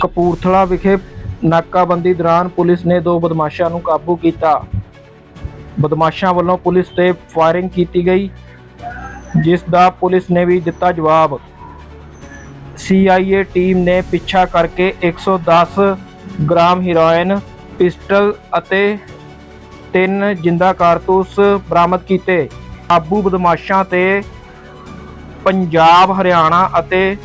ਕਪੂਰਥਲਾ ਵਿਖੇ ਨਾਕਾਬੰਦੀ ਦੌਰਾਨ ਪੁਲਿਸ ਨੇ ਦੋ ਬਦਮਾਸ਼ਾਂ ਨੂੰ ਕਾਬੂ ਕੀਤਾ। ਬਦਮਾਸ਼ਾਂ ਵੱਲੋਂ ਪੁਲਿਸ ਤੇ ਫਾਇਰਿੰਗ ਕੀਤੀ ਗਈ, ਜਿਸ ਦਾ ਪੁਲਿਸ ਨੇ ਵੀ ਦਿੱਤਾ ਜਵਾਬ। CIA ਟੀਮ ਨੇ ਪਿੱਛਾ ਕਰਕੇ 110 ਗ੍ਰਾਮ ਹੀਰੋਇਨ, ਪਿਸਟਲ ਅਤੇ ਤਿੰਨ ਜਿੰਦਾ ਕਾਰਤੂਸ ਬਰਾਮਦ ਕੀਤੇ। ਆਬੂ ਬਦਮਾਸ਼ਾਂ ਤੇ ਪੰਜਾਬ, ਹਰਿਆਣਾ ਅਤੇ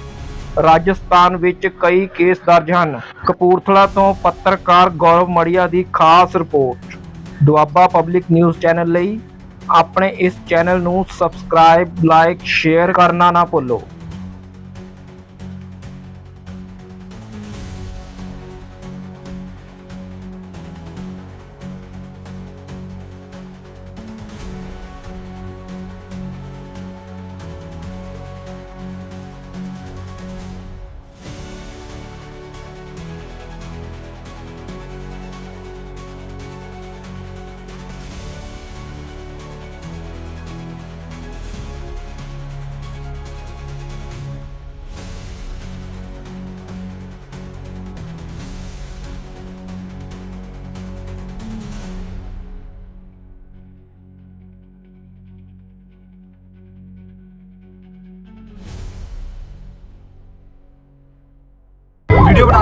ਰਾਜਸਥਾਨ ਵਿੱਚ ਕਈ ਕੇਸ ਦਰਜ ਹਨ। ਕਪੂਰਥਲਾ ਤੋਂ ਪੱਤਰਕਾਰ ਗੌਰਵ ਮੜੀਆ ਦੀ ਖਾਸ report. Doaba public news channel ਲਈ ਆਪਣੇ ਇਸ ਚੈਨਲ ਨੂੰ ਸਬਸਕ੍ਰਾਈਬ, ਲਾਈਕ, ਸ਼ੇਅਰ ਕਰਨਾ ਨਾ ਭੁੱਲੋ।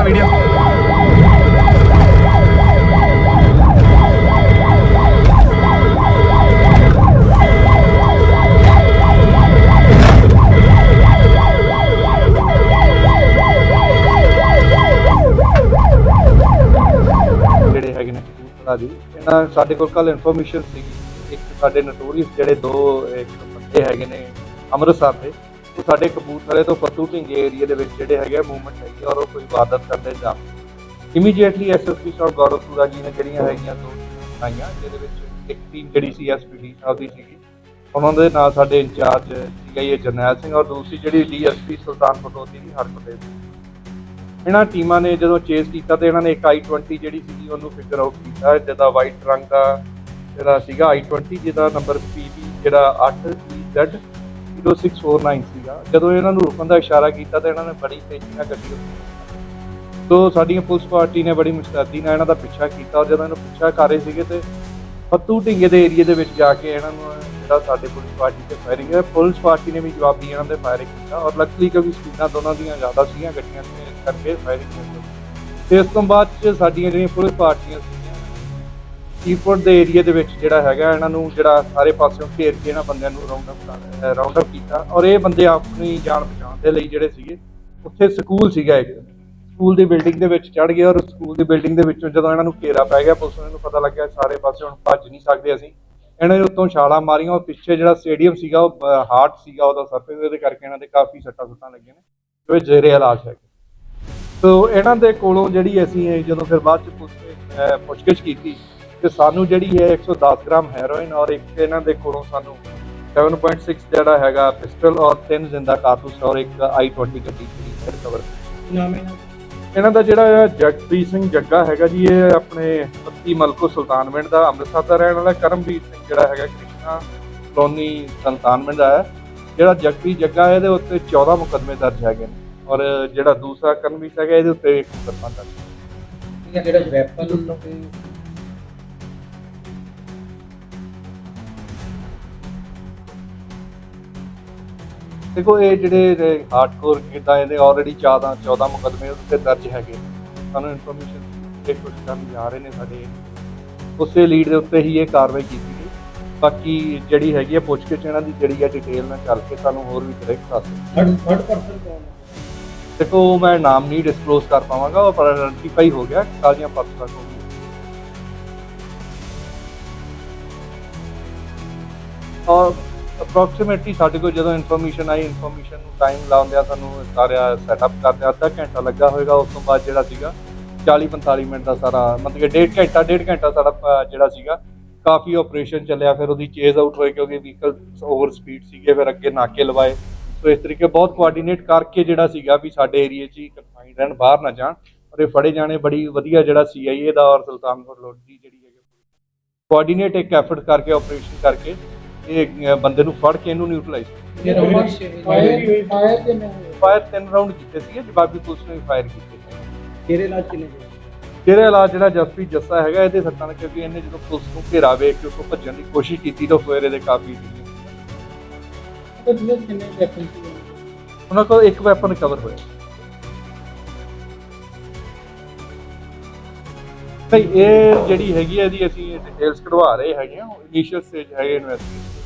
ਵੀਡੀਓ ਵੀਡੀਓ ਜਿਹੜੇ ਹੈਗੇ ਨੇ। ਕਪੂਰਥਲਾ ਦੀ ਇਹਨਾਂ ਸਾਡੇ ਕੋਲ ਕੱਲ ਇਨਫੋਰਮੇਸ਼ਨ ਸੀਗੀ। ਇੱਕ ਸਾਡੇ ਨੋਟੋਰੀਅਸ ਜਿਹੜੇ ਦੋ, ਇੱਕ ਬੰਦੇ ਹੈਗੇ ਨੇ ਅੰਮ੍ਰਿਤਸਰ ਦੇ। ਸਾਡੇ ਕਪੂਰਥਲੇ ਤੋਂ ਫਤੂ ਢਿੰਗੇ ਏਰੀਆ ਦੇ ਵਿੱਚ ਜਿਹੜੇ ਹੈਗੇ ਮੂਵਮੈਂਟ ਹੈਗੀ ਔਰ ਉਹ ਕੋਈ ਵਾਰਦਾਤ ਕਰਦੇ ਜਾਂ ਇਮੀਡੀਏਟਲੀ ਐਸਐਸਪੀ ਸਾਹਿਬ ਗੌਰਵ ਸੂਰਾ ਜੀ ਨੇ ਜਿਹੜੀਆਂ ਹੈਗੀਆਂ ਦੋ ਆਈਆਂ, ਜਿਹਦੇ ਵਿੱਚ ਇੱਕ ਟੀਮ ਜਿਹੜੀ ਸੀ ਐਸਪੀਡੀ ਸਾਹਿਬ ਦੀ ਸੀਗੀ। ਉਹਨਾਂ ਦੇ ਨਾਲ ਸਾਡੇ ਇੰਚਾਰਜ ਸੀਗਾ ਇਹ ਜਰਨੈਲ ਸਿੰਘ, ਔਰ ਦੂਸਰੀ ਜਿਹੜੀ ਡੀਐਸਪੀ ਸੁਲਤਾਨ ਫਟੋਤੀ ਦੀ ਹਰਕਤ ਸੀ ਇਹਨਾਂ ਟੀਮਾਂ ਨੇ ਜਦੋਂ ਚੇਸ ਕੀਤਾ ਤੇ ਇਹਨਾਂ ਨੇ ਇੱਕ i20 ਜਿਹੜੀ ਸੀਗੀ, ਉਹਨੂੰ ਫਿਗਰ ਆਊਟ ਕੀਤਾ, ਜਿਹਦਾ ਵਾਈਟ ਰੰਗ ਦਾ ਜਿਹੜਾ ਸੀਗਾ i20 ਜਿਹਦਾ ਨੰਬਰ PB ਜਿਹੜਾ 8EZ 0649 ਸੀਗਾ। ਜਦੋਂ ਇਹਨਾਂ ਨੂੰ ਰੁਕਣ ਦਾ ਇਸ਼ਾਰਾ ਕੀਤਾ ਤਾਂ ਇਹਨਾਂ ਨੇ ਬੜੀ ਤੇਜ਼ੀ ਨਾਲ ਗੱਡੀ ਰੋਕੀ। ਤੋ ਸਾਡੀਆਂ ਪੁਲਿਸ ਪਾਰਟੀ ਨੇ ਬੜੀ ਮੁਸਤੈਦੀ ਨਾਲ ਇਹਨਾਂ ਦਾ ਪਿੱਛਾ ਕੀਤਾ ਔਰ ਜਦੋਂ ਇਹਨੂੰ ਪਿੱਛਾ ਕਰ ਰਹੇ ਸੀਗੇ ਤੇ ਫੱਤੂ ਢਿੰਗੇ ਦੇ ਏਰੀਆ ਦੇ ਵਿੱਚ ਜਾ ਕੇ ਇਹਨਾਂ ਨੂੰ ਜਿਹੜਾ ਸਾਡੇ ਪੁਲਿਸ ਪਾਰਟੀ ਤੇ ਫਾਇਰਿੰਗ ਹੈ ਪੁਲਿਸ ਪਾਰਟੀ ਨੇ ਵੀ ਜਵਾਬੀ ਇਹਨਾਂ ਦੇ ਫਾਇਰਿੰਗ ਕੀਤਾ ਔਰ ਲੱਕਲੀ ਕਿਉਂਕਿ ਸਪੀਡਾਂ ਦੋਨਾਂ ਦੀਆਂ ਜ਼ਿਆਦਾ ਸੀਗੀਆਂ ਗੱਡੀਆਂ ਤੇ ਕਰਕੇ ਫਾਇਰਿੰਗ ਹੋਈ ਤੇ ਇਸ ਤੋਂ ਬਾਅਦ ਚ ਸਾਡੀਆਂ ਜਿਹੜੀਆਂ ਪੁਲਿਸ ਪਾਰਟੀਆਂ ਸੀਗੀਆਂ ਕੀਪੋਰਟ ਦੇ ਏਰੀਆ ਦੇ ਵਿੱਚ ਜਿਹੜਾ ਹੈਗਾ, ਇਹਨਾਂ ਨੂੰ ਜਿਹੜਾ ਸਾਰੇ ਪਾਸਿਓਂ ਘੇਰ ਕੇ ਇਹਨਾਂ ਬੰਦਿਆਂ ਨੂੰ ਰਾਉਂਡ ਅਪ ਰਾਉਂਡ ਅਪ ਕੀਤਾ ਔਰ ਇਹ ਬੰਦੇ ਆਪਣੀ ਜਾਨ ਬਚਾਉਣ ਦੇ ਲਈ ਜਿਹੜੇ ਸੀਗੇ, ਉੱਥੇ ਸਕੂਲ ਸੀਗਾ ਇੱਕ। ਸਕੂਲ ਦੀ ਬਿਲਡਿੰਗ ਦੇ ਵਿੱਚ ਚੜ ਗਏ ਔਰ ਸਕੂਲ ਦੀ ਬਿਲਡਿੰਗ ਦੇ ਵਿੱਚੋਂ ਜਦੋਂ ਇਹਨਾਂ ਨੂੰ ਘੇਰਾ ਪੈ ਗਿਆ, ਪੁਲਿਸ ਨੂੰ ਪਤਾ ਲੱਗਿਆ ਸਾਰੇ ਪਾਸੇ ਹੁਣ ਭੱਜ ਨਹੀਂ ਸਕਦੇ ਅਸੀਂ। ਇਹਨਾਂ ਨੇ ਉੱਤੋਂ ਛਾਲਾਂ ਮਾਰੀਆਂ ਔਰ ਪਿੱਛੇ ਜਿਹੜਾ ਸਟੇਡੀਅਮ ਸੀਗਾ, ਉਹ ਹਾਰਟ ਸੀਗਾ ਉਹਦਾ ਸਰਫੇਸ ਉਹਦੇ ਕਰਕੇ ਇਹਨਾਂ ਦੇ ਕਾਫੀ ਸੱਟਾਂ ਸੁੱਟਾਂ ਲੱਗੀਆਂ ਨੇ, ਜੋ ਜ਼ੇਰੇ ਇਲਾਜ ਹੈ ਸੋ ਇਹਨਾਂ ਦੇ ਕੋਲੋਂ ਜਿਹੜੀ ਅਸੀਂ ਜਦੋਂ ਫਿਰ ਬਾਅਦ ਚ ਪੁੱਛ ਪੁੱਛਗਿੱਛ ਕੀਤੀ ਤੇ ਸਾਨੂੰ ਜਿਹੜੀ ਹੈ 110 ਗ੍ਰਾਮ ਹੈਰੋਇਨ ਔਰ ਇੱਕ ਇਹਨਾਂ ਦੇ ਕੋਲੋਂ ਸਾਨੂੰ 7.6 ਜਿਹੜਾ ਹੈਗਾ ਪਿਸਟਲ ਔਰ ਤਿੰਨ ਜ਼ਿੰਦਾ ਕਾਰਤੂਸ ਔਰ ਇੱਕ i20 ਗੱਡੀ ਜਿਹੜੀ ਰਿਕਵਰ ਇਹਨਾਂ ਦਾ? ਜਿਹੜਾ ਹੈ ਜਗਪ੍ਰੀਤ ਸਿੰਘ ਜੱਗਾ ਹੈਗਾ ਜੀ ਇਹ ਆਪਣੇ ਪੱਤੀ ਮਲਕੋ ਸੁਲਤਾਨਵਿੰਡ ਦਾ ਅੰਮ੍ਰਿਤਸਰ ਦਾ ਰਹਿਣ ਵਾਲਾ ਕਰਮਵੀਰ ਸਿੰਘ ਜਿਹੜਾ ਹੈਗਾ ਕ੍ਰਿਸ਼ਨਾ ਕਲੋਨੀ ਸੁਲਤਾਨਵਿੰਡ ਦਾ ਹੈ। ਜਿਹੜਾ ਜਗਪ੍ਰੀਤ ਜੱਗਾ ਹੈ ਇਹਦੇ ਉੱਤੇ 14 ਮੁਕੱਦਮੇ ਦਰਜ ਹੈਗੇ ਨੇ ਔਰ ਜਿਹੜਾ ਦੂਸਰਾ ਕਰਮਵੀਰ ਹੈਗਾ ਇਹਦੇ ਉੱਤੇ ਇੱਕ ਮੁਕੱਦਮਾ ਦਰਜ ਹੈ। ਜਿਹੜਾ ਵੈਪਨ ਦੇਖੋ ਇਹ ਜਿਹੜੇ ਹਾਰਡਕੋਰ ਕਿਦਾਂ ਇਹਦੇ ਆਲਰੇਡੀ 14 14 ਮੁਕੱਦਮੇ ਉਹਦੇ ਤੇ ਦਰਜ ਹੈਗੇ ਸਾਨੂੰ ਇਨਫੋਰਮੇਸ਼ਨ ਤੇ ਕੁਝ ਕੰਮ ਜਾ ਰਹੇ ਨੇ ਸਾਡੇ। ਉਸੇ ਲੀਡ ਦੇ ਉੱਤੇ ਹੀ ਇਹ ਕਾਰਵਾਈ ਕੀਤੀ ਗਈ। ਬਾਕੀ ਜਿਹੜੀ ਹੈਗੀ ਹੈ ਪੁੱਛਗਿੱਛ ਇਹਨਾਂ ਦੀ ਜਿਹੜੀ ਹੈ ਡਿਟੇਲ ਨਾਲ ਚੱਲ ਕੇ ਸਾਨੂੰ ਹੋਰ ਵੀ ਡਾਇਰੈਕਟ ਦੱਸ ਦਿਓ। ਥਰਡ ਥਰਡ ਪਰਸਨ ਕੌਣ ਦੇਖੋ ਮੈਂ ਨਾਮ ਨਹੀਂ ਡਿਸਕਲੋਜ਼ ਕਰ ਪਾਵਾਂਗਾ ਉਹ ਪਰ ਆਇਡੈਂਟੀਫਾਈ ਹੋ ਗਿਆ ਸਾਰੀਆਂ ਪਰਸਨਾਂ ਗਈਆਂ ਔਰ ਅਪਰੋਕਸੀਮੇਟਲੀ ਸਾਡੇ ਕੋਲ ਜਦੋਂ ਇਨਫੋਰਮੇਸ਼ਨ ਆਈ ਇਨਫੋਰਮੇਸ਼ਨ ਨੂੰ ਟਾਈਮ ਲਾਉਂਦਿਆਂ ਸਾਨੂੰ ਸਾਰਾ ਸੈਟਅਪ ਕਰਦੇ ਅੱਧਾ ਘੰਟਾ ਲੱਗਾ ਹੋਵੇਗਾ ਉਸ ਤੋਂ ਬਾਅਦ ਜਿਹੜਾ ਸੀਗਾ 40 45 ਮਿੰਟ ਦਾ ਸਾਰਾ, ਮਤਲਬ ਕਿ ਡੇਢ ਘੰਟਾ ਡੇਢ ਘੰਟਾ ਸਾਡਾ ਜਿਹੜਾ ਸੀਗਾ, ਕਾਫੀ ਆਪਰੇਸ਼ਨ ਚੱਲਿਆ। ਫਿਰ ਉਹਦੀ ਚੇਜ਼ ਆਊਟ ਹੋਏ ਕਿਉਂਕਿ ਵਹੀਕਲ ਓਵਰ ਸਪੀਡ ਸੀਗੇ, ਫਿਰ ਅੱਗੇ ਨਾਕੇ ਲਵਾਏ। ਸੋ ਇਸ ਤਰੀਕੇ ਬਹੁਤ ਕੋਆਰਡੀਨੇਟ ਕਰਕੇ ਜਿਹੜਾ ਸੀਗਾ ਵੀ ਸਾਡੇ ਏਰੀਆ 'ਚ ਹੀ ਕਨਫਾਈਨਡ ਰਹਿਣ, ਬਾਹਰ ਨਾ ਜਾਣ। ਔਰ ਇਹ ਫੜੇ ਜਾਣੇ ਬੜੀ ਵਧੀਆ ਜਿਹੜਾ ਸੀਆਈਏ ਦਾ ਔਰ ਸੁਲਤਾਨਪੁਰ ਲੋਧੀ ਜਿਹੜੀ ਹੈਗੀ ਕੋਆਰਡੀਨੇਟ ਇੱਕ ਐਫਰਟ ਕਰਕੇ ਆਪਰੇਸ਼ਨ ਕਰਕੇ ਇਹ ਬੰਦੇ ਨੂੰ ਫੜ ਕੇ ਇਹਨੂੰ ਨਿਊਟਰਲਾਈਜ਼ ਫਾਇਰ ਫਾਇਰ ਕਿੰਨੇ ਹੋਏ ਫਾਇਰ ਤਿੰਨ ਰਾਉਂਡ ਕੀਤੇ ਸੀਗੇ ਜਵਾਬੀ ਪੁਲਿਸ ਨੇ ਫਾਇਰ ਕੀਤੇ। ਤੇਰੇ ਨਾਲ ਕਿੰਨੇ ਤੇਰਾ ਇਲਾਜ ਜਿਹੜਾ ਜਸਪ੍ਰੀਤ ਜੱਸਾ ਹੈਗਾ ਇਹਦੇ ਸੱਟਾਂ ਨੇ ਕਿਉਂਕਿ ਇਹਨੇ ਜਦੋਂ ਪੁਲਿਸ ਨੂੰ ਘੇਰਾ ਵੇਖ ਕੇ ਉੱਥੋਂ ਭੱਜਣ ਦੀ ਕੋਸ਼ਿਸ਼ ਕੀਤੀ ਤਾਂ ਫਿਰ ਇਹਦੇ ਕਾਫੀ ਤੇ ਜਿਹਦੇ ਕਿੰਨੇ ਵੈਪਨ ਸੀ? ਉਹਨਾਂ ਕੋਲ ਇੱਕ ਵੈਪਨ ਕਵਰ ਹੋਇਆ। ਭਾਈ ਇਹ ਜਿਹੜੀ ਹੈਗੀ ਹੈ ਇਹਦੀ ਅਸੀਂ ਡਿਟੇਲਸ ਕਢਵਾ ਰਹੇ ਹੈਗੇ ਆ ਇਨੀਸ਼ੀਅਲ ਸਟੇਜ ਹੈਗੇ ਇਨਵੈਸਟੀਗੇਸ਼ਨ